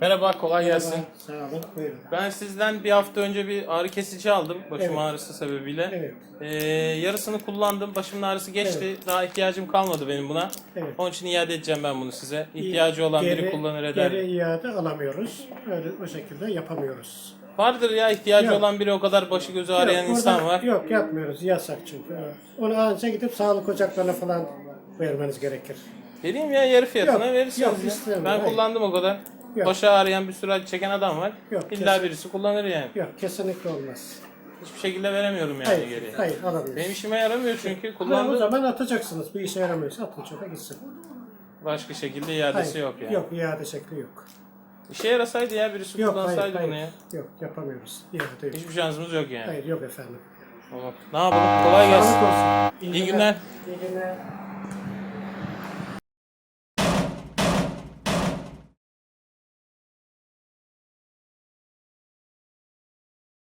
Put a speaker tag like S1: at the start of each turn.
S1: Merhaba, kolay gelsin.
S2: Sağ olun, buyurun.
S1: Ben sizden bir hafta önce bir ağrı kesici aldım başım
S2: Evet.
S1: ağrısı sebebiyle.
S2: Evet.
S1: Ee, yarısını kullandım, başımın ağrısı geçti. Daha ihtiyacım kalmadı benim buna.
S2: Evet.
S1: Onun için iade edeceğim ben bunu size. İhtiyacı olan biri
S2: Geri-
S1: kullanır eder.
S2: Geri iade alamıyoruz. Öyle o şekilde yapamıyoruz.
S1: Vardır ya ihtiyacı
S2: Yok.
S1: olan biri o kadar başı gözü ağrıyan
S2: Yok,
S1: insan
S2: burada-
S1: var.
S2: Yok yapmıyoruz, yasak çünkü. Onu ancak gidip sağlık ocaklarına falan vermeniz gerekir.
S1: Vereyim ya yarı fiyatına
S2: Yok,
S1: verirsiniz.
S2: yok,
S1: ya.
S2: istemiyorum,
S1: Ben
S2: hayır.
S1: kullandım o kadar.
S2: Yok.
S1: Başı ağrıyan bir sürü acı çeken adam var.
S2: Yok,
S1: İlla
S2: kesin.
S1: birisi kullanır yani.
S2: Yok, kesinlikle olmaz.
S1: Hiçbir şekilde veremiyorum yani
S2: Hayır,
S1: geri.
S2: hayır alamıyoruz.
S1: Benim işime yaramıyor çünkü
S2: Ha, o
S1: kullandım.
S2: zaman atacaksınız. Bir işe yaramıyorsa atın çöpe gitsin.
S1: Başka şekilde iadesi
S2: Hayır,
S1: yok yani.
S2: Yok, iade şekli yok.
S1: İşe yarasaydı ya birisi
S2: Yok, hayır,
S1: kullansaydı bunu
S2: hayır.
S1: ya.
S2: Yok, yapamıyoruz. İade yok.
S1: Hiçbir şansımız yok yani.
S2: Hayır, yok efendim.
S1: Tamam. Ne yapalım? Kolay gelsin. İyi günler.
S2: İyi günler.